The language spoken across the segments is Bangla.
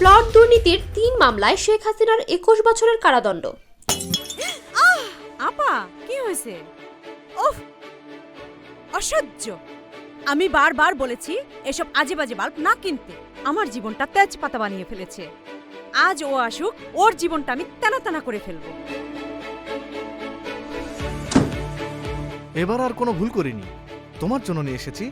প্লট দুর্নীতির তিন মামলায় শেখ হাসিনার একুশ বছরের কারাদণ্ড। আপা কি হয়েছে? ওফ অসহ্য। আমি বারবার বলেছি এসব আজে বাজে বাল্ব না কিনতে। আমার জীবনটা তেজপাতা বানিয়ে ফেলেছে। আজ ও আসুক ওর জীবনটা আমি তেনা তেনা করে ফেলব। এবার আর কোনো ভুল করিনি। তোমার জন্য নিয়ে এসেছি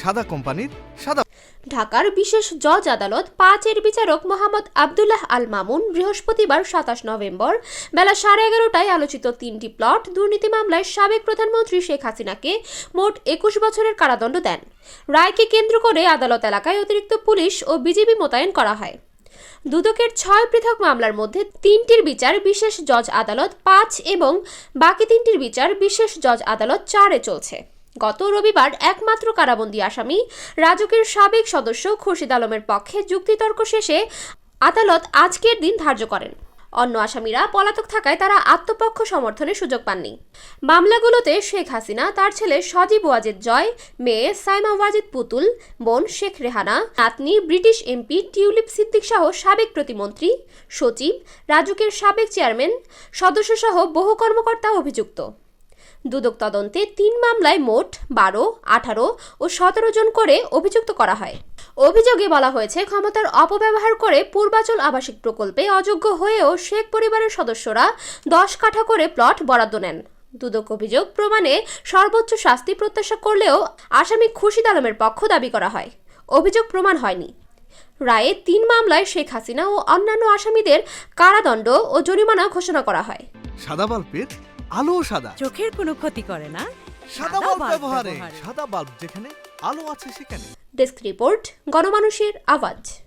সাদা কোম্পানির সাদা ঢাকার বিশেষ জজ আদালত পাঁচের বিচারক মোহাম্মদ আবদুল্লাহ আল মামুন বৃহস্পতিবার সাতাশ নভেম্বর বেলা সাড়ে এগারোটায় আলোচিত তিনটি প্লট দুর্নীতি মামলায় সাবেক প্রধানমন্ত্রী শেখ হাসিনাকে মোট একুশ বছরের কারাদণ্ড দেন। রায়কে কেন্দ্র করে আদালত এলাকায় অতিরিক্ত পুলিশ ও বিজিবি মোতায়েন করা হয়। দুদকের ছয় পৃথক মামলার মধ্যে তিনটির বিচার বিশেষ জজ আদালত পাঁচ এবং বাকি তিনটির বিচার বিশেষ জজ আদালত চারে চলছে। গত রবিবার একমাত্র কারাবন্দী আসামি রাজুকের সাবেক সদস্য খুরশিদ আলমের পক্ষে যুক্তিতর্ক শেষে আদালত আজকের দিন ধার্য করেন। অন্য আসামিরা পলাতক থাকায় তারা আত্মপক্ষ সমর্থনের সুযোগ পাননি। মামলাগুলোতে শেখ হাসিনা, তার ছেলে সজীব ওয়াজেদ জয়, মেয়ে সাইমা ওয়াজেদ পুতুল, বোন শেখ রেহানা, নাতনি ব্রিটিশ এমপি টিউলিপ সিদ্দিক সহ সাবেক প্রতিমন্ত্রী, সচিব রাজুকের সাবেক চেয়ারম্যান, সদস্যসহ বহু কর্মকর্তা অভিযুক্ত। দুদক তদন্তে তিন মামলায় মোট বারো, আঠারো ও সতেরো জন করে অভিযুক্ত করা হয়। অভিযোগে বলা হয়েছে, ক্ষমতার অপব্যবহার করে পূর্বাচল আবাসিক প্রকল্পে অযোগ্য হয়েও শেখ পরিবারের সদস্যরা দশ কাঠা করে প্লট বরাদ্দ নেন। দুদক অভিযোগ প্রমাণে সর্বোচ্চ শাস্তি প্রত্যাশা করলেও আসামি খুশিদ আলমের পক্ষ দাবি করা হয়। অভিযোগ প্রমাণ হয়নি। রায়ে তিন মামলায় শেখ হাসিনা ও অন্যান্য আসামিদের কারাদণ্ড ও জরিমানা ঘোষণা করা হয়। সাদা বাল্বের আলো সাদা। চোখের কোনো ক্ষতি করে না। সাদা বাল্ব ব্যবহারে। সাদা বাল্ব যেখানে আলো আছে সেখানে। ডেস্ক রিপোর্ট গণমানুষের আওয়াজ।